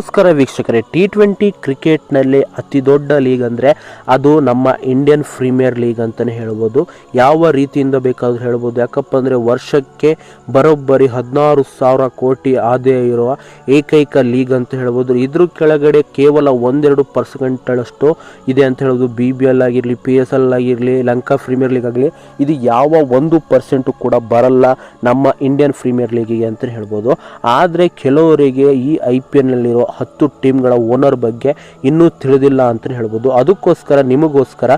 ನಮಸ್ಕಾರ ವೀಕ್ಷಕರೇ T twenty ಕ್ರಿಕೆಟ್ನಲ್ಲಿ ಅತಿ ದೊಡ್ಡ ಲೀಗ್ ಅಂದರೆ ಅದು ನಮ್ಮ ಇಂಡಿಯನ್ ಪ್ರೀಮಿಯರ್ ಲೀಗ್ ಅಂತಲೇ ಹೇಳ್ಬೋದು. ಯಾವ ರೀತಿಯಿಂದ ಬೇಕಾದರೂ ಹೇಳ್ಬೋದು. ಯಾಕಪ್ಪ ಅಂದರೆ ವರ್ಷಕ್ಕೆ ಬರೋಬ್ಬರಿ ಹದಿನಾರು ಸಾವಿರ ಕೋಟಿ ಆದಾಯ ಇರುವ ಏಕೈಕ ಲೀಗ್ ಅಂತ ಹೇಳ್ಬೋದು. ಇದ್ರ ಕೆಳಗಡೆ ಕೇವಲ ಒಂದೆರಡು ಪರ್ಸೆಂಟ್ಗಳಷ್ಟು ಇದೆ ಅಂತ ಹೇಳ್ಬೋದು. ಬಿ ಬಿ ಎಲ್ ಆಗಿರಲಿ ಪಿ ಎಸ್ ಎಲ್ ಆಗಿರಲಿ, ಲಂಕಾ ಪ್ರೀಮಿಯರ್ ಲೀಗ್ ಆಗಲಿ, ಇದು ಯಾವ ಒಂದು ಪರ್ಸೆಂಟು ಕೂಡ ಬರಲ್ಲ ನಮ್ಮ ಇಂಡಿಯನ್ ಪ್ರೀಮಿಯರ್ ಲೀಗಿಗೆ ಅಂತ ಹೇಳ್ಬೋದು. ಆದರೆ ಕೆಲವರಿಗೆ ಈ ಐ ಪಿ ಎಲ್ನಲ್ಲಿರೋ ಹತ್ತು ಟೀಮ್ಗಳ ಓನರ್ ಬಗ್ಗೆ ಇನ್ನೂ ತಿಳಿದಿಲ್ಲ ಅಂತ ಹೇಳ್ಬೋದು. ಅದಕ್ಕೋಸ್ಕರ ನಿಮಗೋಸ್ಕರ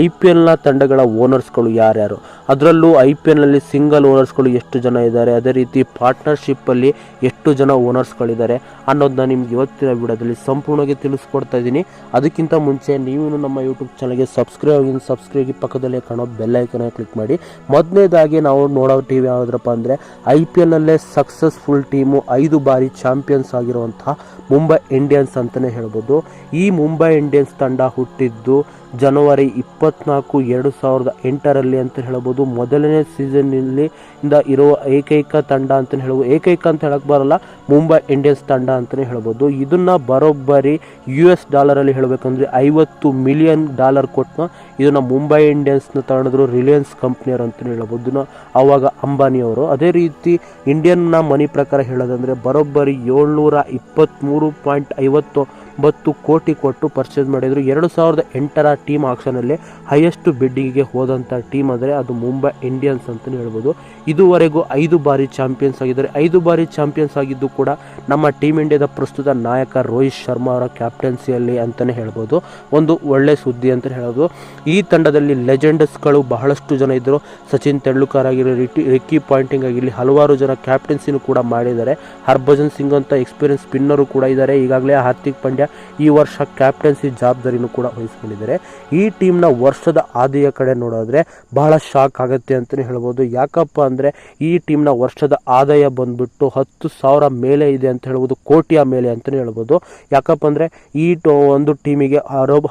ಐ ಪಿ ಎಲ್ನ ತಂಡಗಳ ಓನರ್ಸ್ಗಳು ಯಾರ್ಯಾರು? ಅದರಲ್ಲೂ ಐ ಪಿ ಎಲ್ನಲ್ಲಿ ಸಿಂಗಲ್ ಓನರ್ಸ್ಗಳು ಎಷ್ಟು ಜನ ಇದ್ದಾರೆ? ಅದೇ ರೀತಿ ಪಾರ್ಟ್ನರ್ಶಿಪ್ಪಲ್ಲಿ ಎಷ್ಟು ಜನ ಓನರ್ಸ್ಗಳಿದ್ದಾರೆ ಅನ್ನೋದನ್ನ ನಿಮ್ಗೆ ಇವತ್ತಿನ ವಿಡಿಯೋದಲ್ಲಿ ಸಂಪೂರ್ಣವಾಗಿ ತಿಳಿಸ್ಕೊಡ್ತಾ ಇದ್ದೀನಿ. ಅದಕ್ಕಿಂತ ಮುಂಚೆ ನೀವು ನಮ್ಮ ಯೂಟ್ಯೂಬ್ ಚಾನಲ್ಗೆ ಸಬ್ಸ್ಕ್ರೈಬ್ ಆಗಿ ಸಬ್ಸ್ಕ್ರೈಬ್ ಪಕ್ಕದಲ್ಲೇ ಕಾಣೋ ಬೆಲ್ ಐಕನ್ ಕ್ಲಿಕ್ ಮಾಡಿ. ಮೊದಲನೇದಾಗಿ ನಾವು ನೋಡೋ ಟಿವಿ ಯಾವುದ್ರಪ್ಪ ಅಂದರೆ ಐ ಪಿ ಎಲ್ನಲ್ಲೇ ಸಕ್ಸಸ್ಫುಲ್ ಟೀಮು ಐದು ಬಾರಿ ಚಾಂಪಿಯನ್ಸ್ ಆಗಿರುವಂತಹ ಮುಂಬೈ ಇಂಡಿಯನ್ಸ್ ಅಂತಲೇ ಹೇಳ್ಬೋದು. ಈ ಮುಂಬೈ ಇಂಡಿಯನ್ಸ್ ತಂಡ ಹುಟ್ಟಿದ್ದು ಜನವರಿ ಇಪ್ಪತ್ನಾಲ್ಕು ಎರಡು ಸಾವಿರದ ಎಂಟರಲ್ಲಿ ಅಂತ ಹೇಳ್ಬೋದು. ಮೊದಲನೇ ಸೀಸನ್ನಲ್ಲಿ ಇಂದ ಇರುವ ಏಕೈಕ ತಂಡ ಅಂತ ಹೇಳ್ಬೋದು. ಏಕೈಕ ಅಂತ ಹೇಳಕ್ಕೆ ಬರಲ್ಲ, ಮುಂಬೈ ಇಂಡಿಯನ್ಸ್ ತಂಡ ಅಂತಲೇ ಹೇಳ್ಬೋದು. ಇದನ್ನು ಬರೋಬ್ಬರಿ ಯು ಎಸ್ ಡಾಲರಲ್ಲಿ ಹೇಳಬೇಕಂದ್ರೆ ಐವತ್ತು ಮಿಲಿಯನ್ ಡಾಲರ್ ಕೊಟ್ಟು ಇದನ್ನು ಮುಂಬೈ ಇಂಡಿಯನ್ಸ್ನ ತಗೊಂಡಿದ್ರು ರಿಲಯನ್ಸ್ ಕಂಪ್ನಿಯವರು ಅಂತಲೇ ಹೇಳ್ಬೋದು. ಆವಾಗ ಅಂಬಾನಿಯವರು. ಅದೇ ರೀತಿ ಇಂಡಿಯನ್ನ ಮನಿ ಪ್ರಕಾರ ಹೇಳೋದಂದರೆ ಬರೋಬ್ಬರಿ ಏಳ್ನೂರ ಇಪ್ಪತ್ತ್ಮೂರು ಪಾಯಿಂಟ್ ಐವತ್ತು ಒಂಬತ್ತು ಕೋಟಿ ಕೊಟ್ಟು ಪರ್ಚೇಸ್ ಮಾಡಿದರು. ಎರಡು ಸಾವಿರದ ಎಂಟರ ಟೀಮ್ ಆಕ್ಷನಲ್ಲಿ ಹೈಯೆಸ್ಟ್ ಬಿಡ್ಡಿಂಗಿಗೆ ಹೋದಂಥ ಟೀಮ್ ಅಂದರೆ ಅದು ಮುಂಬೈ ಇಂಡಿಯನ್ಸ್ ಅಂತಲೇ ಹೇಳ್ಬೋದು. ಇದುವರೆಗೂ ಐದು ಬಾರಿ ಚಾಂಪಿಯನ್ಸ್ ಆಗಿದ್ದಾರೆ. ಐದು ಬಾರಿ ಚಾಂಪಿಯನ್ಸ್ ಆಗಿದ್ದು ಕೂಡ ನಮ್ಮ ಟೀಮ್ ಇಂಡಿಯಾದ ಪ್ರಸ್ತುತ ನಾಯಕ ರೋಹಿತ್ ಶರ್ಮಾ ಅವರ ಕ್ಯಾಪ್ಟನ್ಸಿಯಲ್ಲಿ ಅಂತಲೇ ಹೇಳ್ಬೋದು. ಒಂದು ಒಳ್ಳೆ ಸುದ್ದಿ ಅಂತ ಹೇಳೋದು. ಈ ತಂಡದಲ್ಲಿ ಲೆಜೆಂಡಸ್ಗಳು ಬಹಳಷ್ಟು ಜನ ಇದ್ದರು ಸಚಿನ್ ತೆಂಡೂಲ್ಕರ್ ಆಗಿರಲಿ, ರಿಟಿ, ರಿಕ್ಕಿ ಪಾಯಿಂಟಿಂಗ್ ಆಗಿರಲಿ, ಹಲವಾರು ಜನ ಕ್ಯಾಪ್ಟನ್ಸಿನೂ ಕೂಡ ಮಾಡಿದ್ದಾರೆ. ಹರ್ಭಜನ್ ಸಿಂಗ್ ಅಂತ ಎಕ್ಸ್ಪೀರಿಯನ್ಸ್ ಸ್ಪಿನ್ನರು ಕೂಡ ಇದ್ದಾರೆ. ಈಗಾಗಲೇ ಹಾರ್ದಿಕ್ ಪಾಂಡ್ಯ ಈ ವರ್ಷ ಕ್ಯಾಪ್ಟನ್ಸಿ ಜವಾಬ್ದಾರಿನೂ ಕೂಡ ವಹಿಸ್ಕೊಂಡಿದ್ದಾರೆ. ಈ ಟೀಮ್ನ ವರ್ಷದ ಆದಿಯ ಕಡೆ ನೋಡಿದ್ರೆ ಬಹಳ ಶಾಕ್ ಆಗುತ್ತೆ ಅಂತಲೇ ಹೇಳ್ಬೋದು. ಯಾಕಪ್ಪ ಅಂದರೆ ಈ ಟೀಮ್ನ ವರ್ಷದ ಆದಾಯ ಬಂದ್ಬಿಟ್ಟು ಹತ್ತು ಸಾವಿರ ಮೇಲೆ ಇದೆ ಅಂತ ಹೇಳ್ಬೋದು, ಕೋಟಿಯ ಮೇಲೆ ಅಂತಲೇ ಹೇಳ್ಬೋದು. ಯಾಕಪ್ಪ ಅಂದರೆ ಈ ಒಂದು ಟೀಮಿಗೆ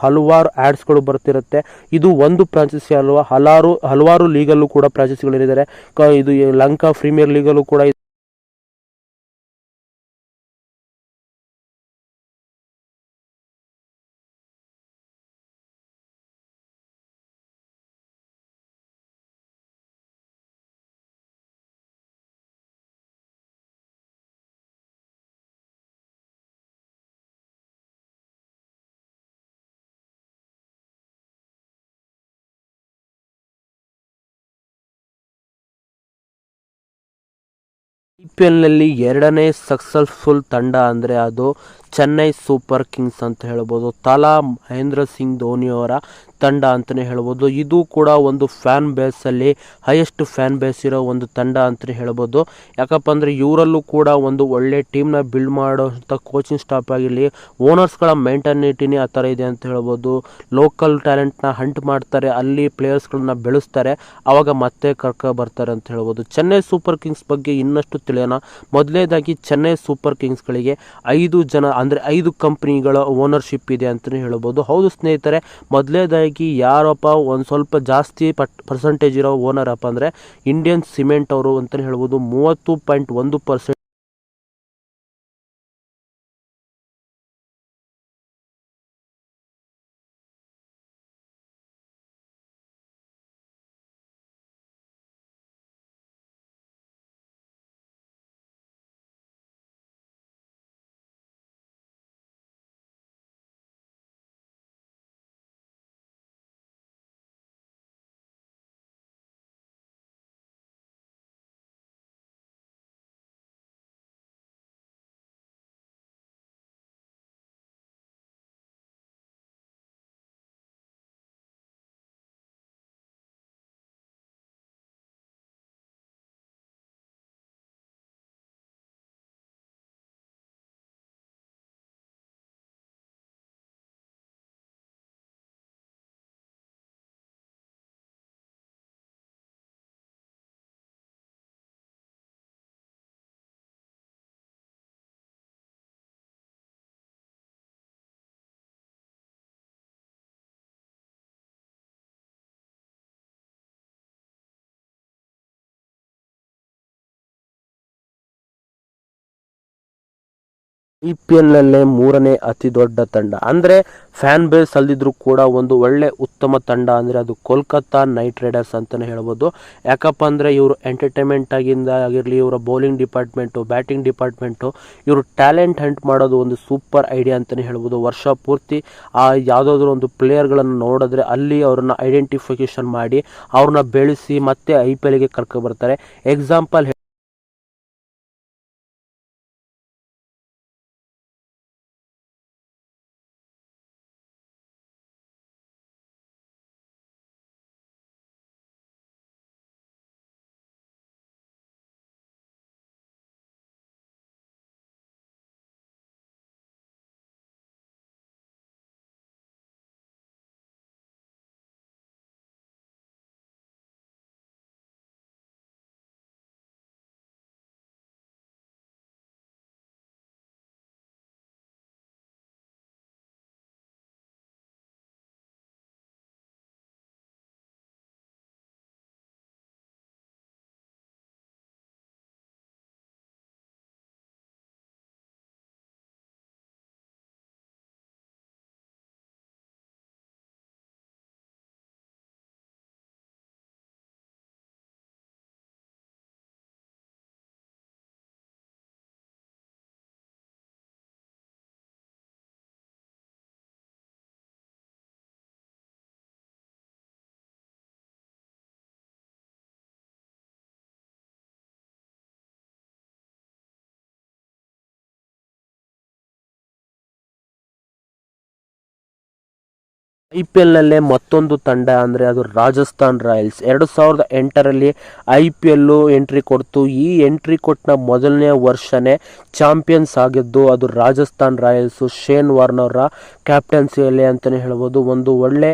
ಹಲವಾರು ಆ್ಯಡ್ಸ್ಗಳು ಬರ್ತಿರುತ್ತೆ. ಇದು ಒಂದು ಫ್ರಾಂಚೈಸಿ ಅಲ್ವಾ? ಹಲವಾರು ಹಲವಾರು ಲೀಗಲ್ಲೂ ಕೂಡ ಫ್ರಾಂಚೈಸಿಗಳಿದ್ದಾರೆ ಕ ಇದು ಲಂಕಾ ಪ್ರೀಮಿಯರ್ ಲೀಗಲ್ಲೂ ಕೂಡ ಐ ಪಿ ಎರಡನೇ ಸಕ್ಸಸ್ಫುಲ್ ತಂಡ ಅಂದರೆ ಅದು ಚೆನ್ನೈ ಸೂಪರ್ ಕಿಂಗ್ಸ್ ಅಂತ ಹೇಳ್ಬೋದು. ತಲಾ ಮಹೇಂದ್ರ ಸಿಂಗ್ ಧೋನಿಯವರ ತಂಡ ಅಂತಲೇ ಹೇಳ್ಬೋದು. ಇದು ಕೂಡ ಒಂದು ಫ್ಯಾನ್ ಬೇಸಲ್ಲಿ ಹೈಯೆಸ್ಟ್ ಫ್ಯಾನ್ ಬೇಸ್ ಇರೋ ಒಂದು ತಂಡ ಅಂತಲೇ ಹೇಳ್ಬೋದು. ಯಾಕಪ್ಪ ಅಂದರೆ ಇವರಲ್ಲೂ ಕೂಡ ಒಂದು ಒಳ್ಳೆ ಟೀಮ್ನ ಬಿಲ್ಡ್ ಮಾಡೋಂಥ ಕೋಚಿಂಗ್ ಸ್ಟಾಫ್ ಆಗಿರಲಿ ಓನರ್ಸ್ಗಳ ಮೆಂಟಾನಿಟಿನೇ ಆ ಥರ ಇದೆ ಅಂತ ಹೇಳ್ಬೋದು. ಲೋಕಲ್ ಟ್ಯಾಲೆಂಟ್ನ ಹಂಟ್ ಮಾಡ್ತಾರೆ, ಅಲ್ಲಿ ಪ್ಲೇಯರ್ಸ್ಗಳನ್ನ ಬೆಳೆಸ್ತಾರೆ ಆವಾಗ ಮತ್ತೆ ಕರ್ಕ ಬರ್ತಾರೆ ಅಂತ ಹೇಳ್ಬೋದು. ಚೆನ್ನೈ ಸೂಪರ್ ಕಿಂಗ್ಸ್ ಬಗ್ಗೆ ಇನ್ನಷ್ಟು ತಿಳಿಯೋಣ. ಮೊದಲನೇದಾಗಿ ಚೆನ್ನೈ ಸೂಪರ್ ಕಿಂಗ್ಸ್ಗಳಿಗೆ ಐದು ಜನ ಅಂದರೆ ಐದು ಕಂಪ್ನಿಗಳ ಓನರ್ಶಿಪ್ ಇದೆ ಅಂತಲೇ ಹೇಳ್ಬೋದು. ಹೌದು ಸ್ನೇಹಿತರೆ ಮೊದಲನೇದಾಗಿ ಯಾರಪ್ಪ ಒಂದು ಸ್ವಲ್ಪ ಜಾಸ್ತಿ ಪಟ್ ಪರ್ಸೆಂಟೇಜ್ ಇರೋ ಓನರ್ ಅಪ್ಪ ಅಂದರೆ ಇಂಡಿಯನ್ ಸಿಮೆಂಟ್ ಅವರು ಅಂತಲೇ ಹೇಳ್ಬೋದು. ಮೂವತ್ತು ಪಾಯಿಂಟ್ ಒಂದು ಪರ್ಸೆಂಟ್ ಐ ಪಿ ಎಲ್ನಲ್ಲೇ ಮೂರನೇ ಅತಿ ದೊಡ್ಡ ತಂಡ. ಅಂದರೆ ಫ್ಯಾನ್ ಬೇಸ್ ಅಲ್ದಿದ್ರು ಕೂಡ ಒಂದು ಒಳ್ಳೆ ಉತ್ತಮ ತಂಡ ಅಂದರೆ ಅದು ಕೋಲ್ಕತ್ತಾ ನೈಟ್ ರೈಡರ್ಸ್ ಅಂತಾನೆ ಹೇಳ್ಬೋದು. ಯಾಕಪ್ಪ ಅಂದ್ರೆ ಇವರು ಎಂಟರ್ಟೈನ್ಮೆಂಟ್ ಆಗಿಂದ ಆಗಿರಲಿ, ಇವರ ಬೌಲಿಂಗ್ ಡಿಪಾರ್ಟ್ಮೆಂಟು ಬ್ಯಾಟಿಂಗ್ ಡಿಪಾರ್ಟ್ಮೆಂಟು ಇವರು ಟ್ಯಾಲೆಂಟ್ ಹಂಟ್ ಮಾಡೋದು ಒಂದು ಸೂಪರ್ ಐಡಿಯಾ ಅಂತಾನೆ ಹೇಳ್ಬೋದು. ವರ್ಷ ಪೂರ್ತಿ ಆ ಯಾವುದಾದ್ರೂ ಒಂದು ಪ್ಲೇಯರ್ಗಳನ್ನು ನೋಡಿದ್ರೆ ಅಲ್ಲಿ ಅವ್ರನ್ನ ಐಡೆಂಟಿಫಿಕೇಶನ್ ಮಾಡಿ ಅವ್ರನ್ನ ಬೆಳೆಸಿ ಮತ್ತೆ ಐ ಪಿ ಎಲ್ಗೆ ಕರ್ಕೊಬರ್ತಾರೆ ಎಕ್ಸಾಂಪಲ್ ಐ ಪಿ ಎಲ್ನಲ್ಲೇ ಮತ್ತೊಂದು ತಂಡ, ಅಂದ್ರೆ ಅದು ರಾಜಸ್ಥಾನ್ ರಾಯಲ್ಸ್. ಎರಡು ಸಾವಿರದ ಎಂಟರಲ್ಲಿ ಐ ಪಿ ಎಲ್ಲು ಎಂಟ್ರಿ ಕೊಡ್ತು. ಈ ಎಂಟ್ರಿ ಕೊಟ್ಟನ ಮೊದಲನೇ ವರ್ಷನೇ ಚಾಂಪಿಯನ್ಸ್ ಆಗಿದ್ದು, ಅದು ರಾಜಸ್ಥಾನ್ ರಾಯಲ್ಸ್. ಶೇನ್ ವಾರ್ನವರ ಕ್ಯಾಪ್ಟನ್ಸಿಯಲ್ಲಿ ಅಂತಾನೆ ಹೇಳ್ಬೋದು. ಒಂದು ಒಳ್ಳೆ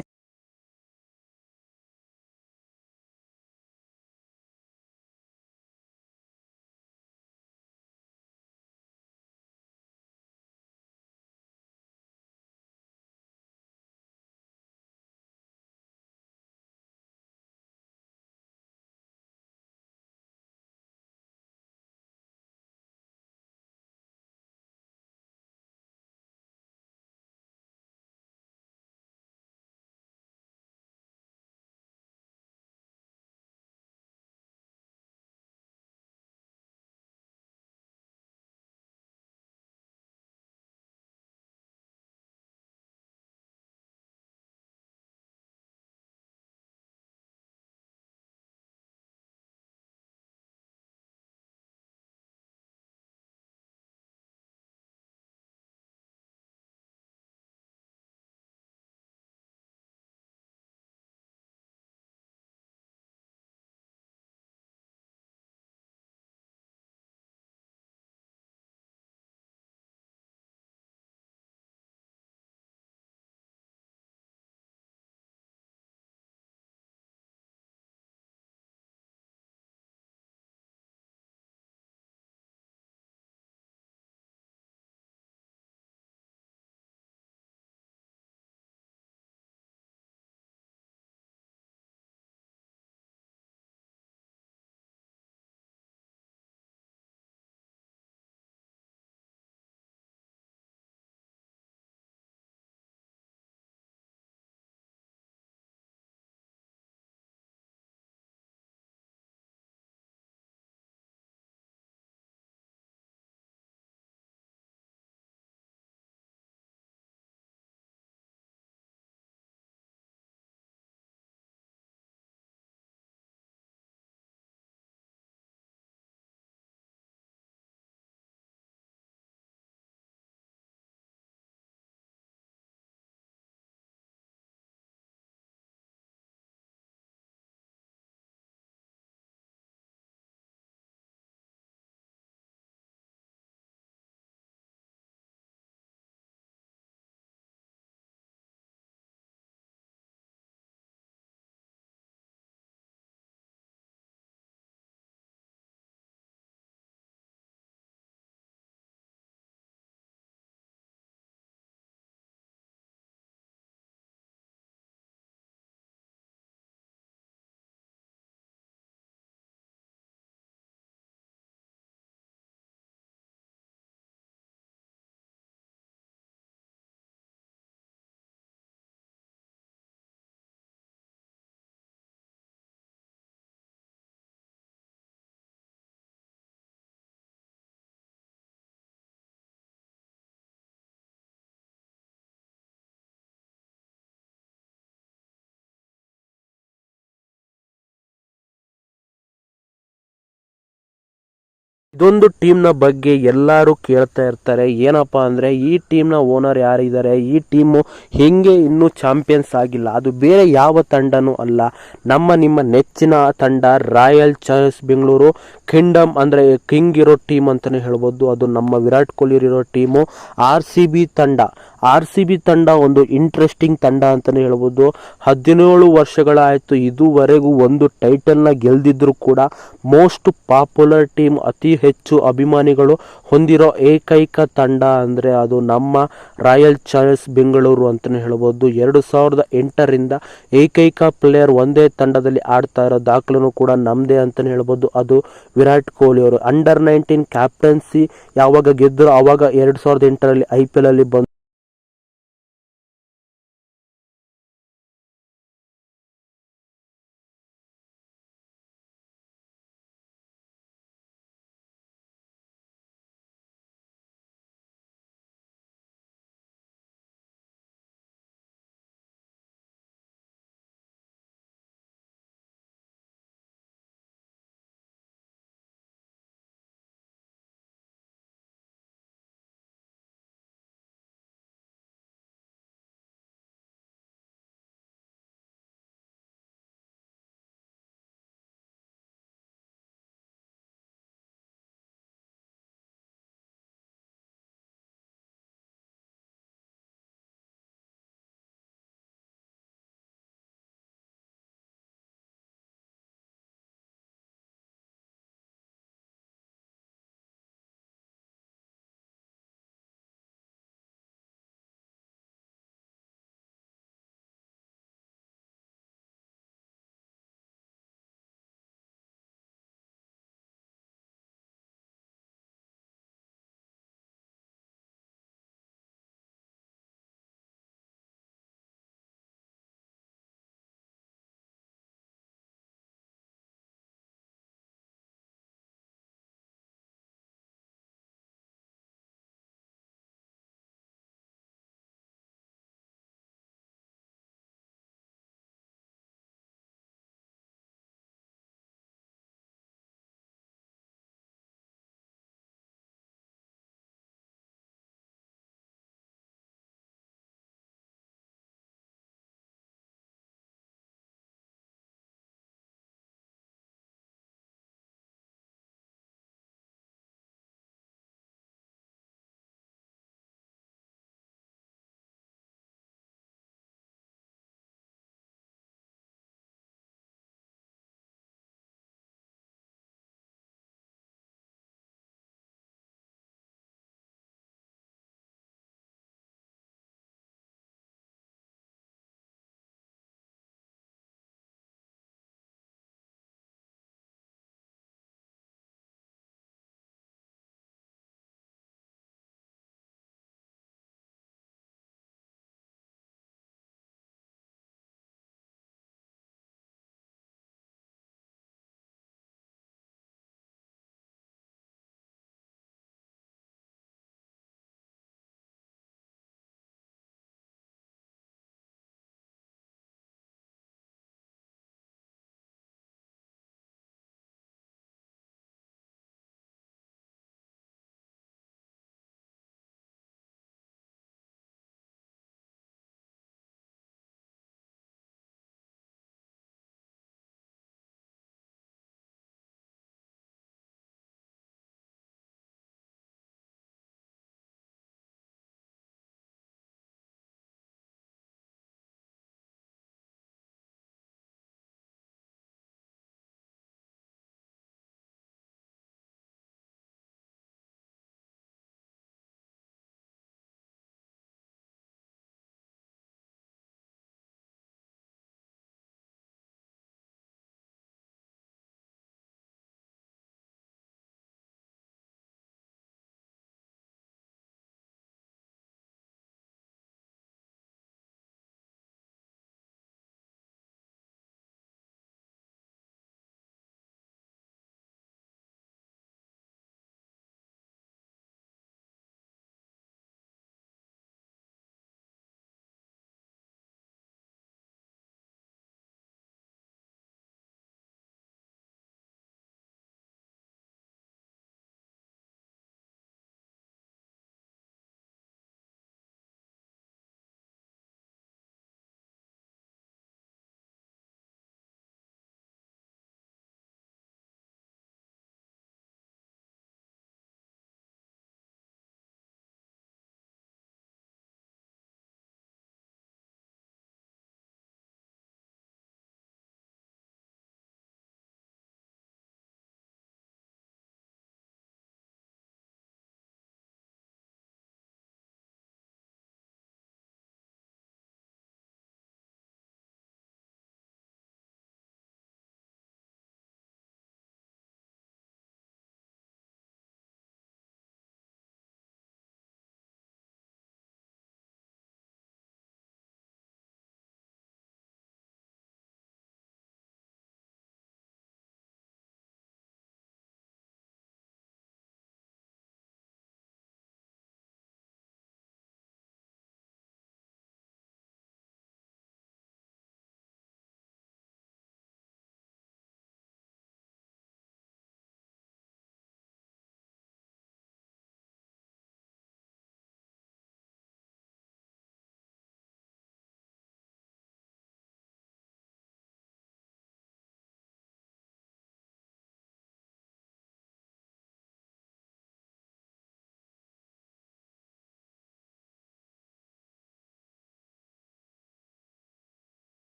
ಇದೊಂದು ಟೀಮ್ನ ಬಗ್ಗೆ ಎಲ್ಲರೂ ಕೇಳ್ತಾ ಇರ್ತಾರೆ. ಏನಪ್ಪಾ ಅಂದರೆ, ಈ ಟೀಮ್ನ ಓನರ್ ಯಾರಿದ್ದಾರೆ? ಈ ಟೀಮು ಹೆಂಗೆ ಇನ್ನೂ ಚಾಂಪಿಯನ್ಸ್ ಆಗಿಲ್ಲ. ಅದು ಬೇರೆ ಯಾವ ತಂಡನೂ ಅಲ್ಲ. ನಮ್ಮ ನಿಮ್ಮ ನೆಚ್ಚಿನ ತಂಡ ರಾಯಲ್ ಚಾಲೆಂಜರ್ಸ್ ಬೆಂಗಳೂರು, ಕಿಂಗ್ಡಮ್ ಅಂದರೆ ಕಿಂಗ್ ಇರೋ ಟೀಮ್ ಅಂತಲೇ ಹೇಳ್ಬೋದು. ಅದು ನಮ್ಮ ವಿರಾಟ್ ಕೊಹ್ಲಿ ಇರೋ ಟೀಮು. ಆರ್ ಸಿ ಬಿ ತಂಡ. ಆರ್ ಸಿ ಬಿ ತಂಡ ಒಂದು ಇಂಟ್ರೆಸ್ಟಿಂಗ್ ತಂಡ ಅಂತಲೇ ಹೇಳ್ಬೋದು. ಹದಿನೇಳು ವರ್ಷಗಳಾಯಿತು, ಇದುವರೆಗೂ ಒಂದು ಟೈಟಲ್ನ ಗೆಲ್ದಿದ್ರು ಕೂಡ ಮೋಸ್ಟ್ ಪಾಪ್ಯುಲರ್ ಟೀಮ್ ಅತಿ ಹೆಚ್ಚು ಅಭಿಮಾನಿಗಳು ಹೊಂದಿರೋ ಏಕೈಕ ತಂಡ ಅಂದರೆ ಅದು ನಮ್ಮ ರಾಯಲ್ ಚಾಲೆಂಜರ್ಸ್ ಬೆಂಗಳೂರು ಅಂತಲೇ ಹೇಳ್ಬೋದು. ಎರಡು ಸಾವಿರದ ಎಂಟರಿಂದ ಏಕೈಕ ಪ್ಲೇಯರ್ ಒಂದೇ ತಂಡದಲ್ಲಿ ಆಡ್ತಾ ಇರೋ ದಾಖಲೆನೂ ಕೂಡ ನಮ್ಮದೇ ಅಂತಲೇ ಹೇಳ್ಬೋದು. ಅದು ವಿರಾಟ್ ಕೊಹ್ಲಿ ಅವರು. ಅಂಡರ್ ನೈನ್ಟೀನ್ ಕ್ಯಾಪ್ಟನ್ಸಿ ಯಾವಾಗ ಗೆದ್ದರು ಆವಾಗ ಎರಡು ಸಾವಿರದ ಎಂಟರಲ್ಲಿ ಐ ಪಿ ಎಲ್ ಅಲ್ಲಿ ಬಂದು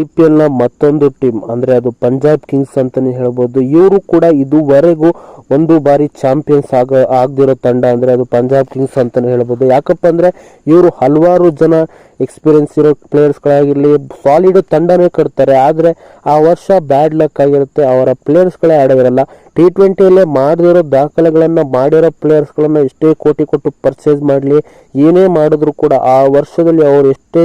ಐ ಪಿ ಎಲ್ನ ಮತ್ತೊಂದು ಟೀಮ್, ಅಂದ್ರೆ ಅದು ಪಂಜಾಬ್ ಕಿಂಗ್ಸ್ ಅಂತಾನೆ ಹೇಳ್ಬೋದು. ಇವರು ಕೂಡ ಇದುವರೆಗೂ ಒಂದು ಬಾರಿ ಚಾಂಪಿಯನ್ಸ್ ಆಗ, ಆಗದಿರೋ ತಂಡ, ಅಂದ್ರೆ ಅದು ಪಂಜಾಬ್ ಕಿಂಗ್ಸ್ ಅಂತಾನೆ ಹೇಳ್ಬೋದು. ಯಾಕಪ್ಪ ಅಂದ್ರೆ ಇವರು ಹಲವಾರು ಜನ ಎಕ್ಸ್ಪೀರಿಯನ್ಸ್ ಇರೋ ಪ್ಲೇಯರ್ಸ್ಗಳಾಗಿರಲಿ ಸಾಲಿಡ್ ತಂಡನೇ ಕಟ್ತಾರೆ. ಆದರೆ ಆ ವರ್ಷ ಬ್ಯಾಡ್ ಲಕ್ ಆಗಿರುತ್ತೆ. ಅವರ ಪ್ಲೇಯರ್ಸ್ಗಳೇ ಆಡೋದಿರಲ್ಲ. ಟಿ ಟ್ವೆಂಟಿಯಲ್ಲೇ ಮಾಡದಿರೋ ದಾಖಲೆಗಳನ್ನು ಮಾಡಿರೋ ಪ್ಲೇಯರ್ಸ್ಗಳನ್ನು ಎಷ್ಟೇ ಕೋಟಿ ಕೊಟ್ಟು ಪರ್ಚೇಸ್ ಮಾಡಲಿ, ಏನೇ ಮಾಡಿದ್ರು ಕೂಡ ಆ ವರ್ಷದಲ್ಲಿ ಅವರು ಎಷ್ಟೇ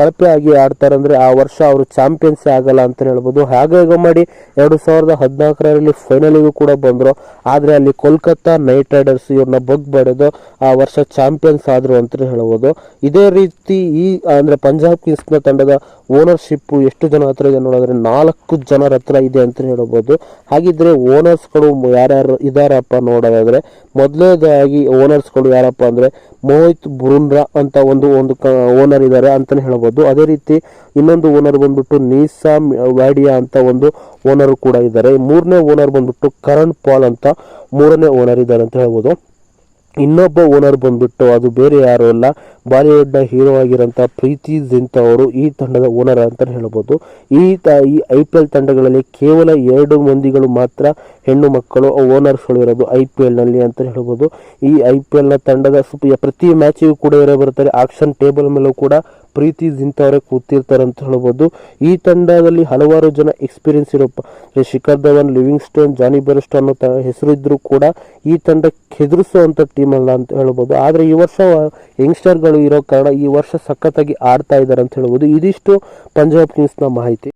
ಕಳಪೆ ಆಗಿ ಆಡ್ತಾರೆ ಅಂದರೆ ಆ ವರ್ಷ ಅವರು ಚಾಂಪಿಯನ್ಸ್ ಆಗಲ್ಲ ಅಂತ ಹೇಳ್ಬೋದು. ಹಾಗೆ ಮಾಡಿ ಎರಡು ಸಾವಿರದ ಹದಿನಾಲ್ಕರಲ್ಲಿ ಫೈನಲಿಗೂ ಕೂಡ ಬಂದರು. ಆದರೆ ಅಲ್ಲಿ ಕೋಲ್ಕತ್ತಾ ನೈಟ್ ರೈಡರ್ಸ್ ಇವ್ರನ್ನ ಬಗ್ ಬಡಿದು ಆ ವರ್ಷ ಚಾಂಪಿಯನ್ಸ್ ಆದ್ರು ಅಂತ ಹೇಳ್ಬೋದು. ಇದೇ ರೀತಿ ಈ, ಅಂದ್ರೆ ಪಂಜಾಬ್ ಕಿಂಗ್ಸ್ನ ತಂಡದ ಓನರ್ಶಿಪ್ ಎಷ್ಟು ಜನ ಹತ್ರ ಇದೆ ನೋಡಿದ್ರೆ ನಾಲ್ಕು ಜನರ ಹತ್ರ ಇದೆ ಅಂತ ಹೇಳ್ಬೋದು. ಹಾಗಿದ್ರೆ ಓನರ್ಸ್ಗಳು ಯಾರ್ಯಾರು ಇದಾರಪ್ಪ ನೋಡೋದಾದರೆ ಮೊದಲನೇದಾಗಿ ಓನರ್ಸ್ಗಳು ಯಾರಪ್ಪ ಅಂದ್ರೆ ಮೋಹಿತ್ ಬುರುನ್ರಾ ಅಂತ ಒಂದು ಒಂದು ಓನರ್ ಇದ್ದಾರೆ ಅಂತಾನೆ ಹೇಳ್ಬೋದು. ಅದೇ ರೀತಿ ಇನ್ನೊಂದು ಓನರ್ ಬಂದ್ಬಿಟ್ಟು ನೀಸಾ ವ್ಯಾಡಿಯಾ ಅಂತ ಒಂದು ಓನರ್ ಕೂಡ ಇದ್ದಾರೆ. ಮೂರನೇ ಓನರ್ ಬಂದ್ಬಿಟ್ಟು ಕರಣ್ ಪಾಲ್ ಅಂತ ಮೂರನೇ ಓನರ್ ಇದ್ದಾರೆ ಅಂತ ಹೇಳ್ಬೋದು. ಇನ್ನೊಬ್ಬ ಓನರ್ ಬಂದ್ಬಿಟ್ಟು ಅದು ಬೇರೆ ಯಾರು ಅಲ್ಲ, ಬಾಲಿವುಡ್ನ ಹೀರೋ ಆಗಿರೋಂಥ ಪ್ರೀತಿ ಜಿಂತ ಅವರು ಈ ತಂಡದ ಓನರ್ ಅಂತ ಹೇಳ್ಬೋದು. ಈ ತ, ಈ ಐ ಪಿ ಎಲ್ ತಂಡಗಳಲ್ಲಿ ಕೇವಲ ಎರಡು ಮಂದಿಗಳು ಮಾತ್ರ ಹೆಣ್ಣು ಮಕ್ಕಳು, ಓನರ್ಸ್ಗಳು ಇರೋದು ಐ ಪಿ ಎಲ್ನಲ್ಲಿ ಅಂತ ಹೇಳ್ಬೋದು. ಈ ಐ ಪಿ ಎಲ್ನ ತಂಡದ ಪ್ರತಿ ಮ್ಯಾಚಿಗೂ ಕೂಡ ಇರೋ ಬರ್ತಾರೆ ಆಕ್ಷನ್ ಟೇಬಲ್ ಮೇಲೂ ಕೂಡ ಪ್ರೀತಿ ಅವರೇ ಕೂತಿರ್ತಾರೆ ಅಂತ ಹೇಳ್ಬೋದು. ಈ ತಂಡದಲ್ಲಿ ಹಲವಾರು ಜನ ಎಕ್ಸ್ಪೀರಿಯನ್ಸ್ ಇರೋ Shikhar Dhawan Livingstone Jonny Bairstow ಅನ್ನೋ ಹೆಸರು ಇದ್ರೂ ಕೂಡ ಈ ತಂಡಕ್ಕೆ ಹೆದರಿಸುವಂತ ಟೀಮ್ ಅಲ್ಲ ಅಂತ ಹೇಳ್ಬೋದು. ಆದ್ರೆ ಈ ವರ್ಷ ಯಂಗ್ಸ್ಟರ್ಗಳು ಇರೋ ಕಾರಣ ಈ ವರ್ಷ ಸಖತ್ತಾಗಿ ಆಡ್ತಾ ಇದ್ದಾರೆ ಅಂತ ಹೇಳ್ಬೋದು. ಇದಿಷ್ಟು ಪಂಜಾಬ್ ಕಿಂಗ್ಸ್ನ ಮಾಹಿತಿ.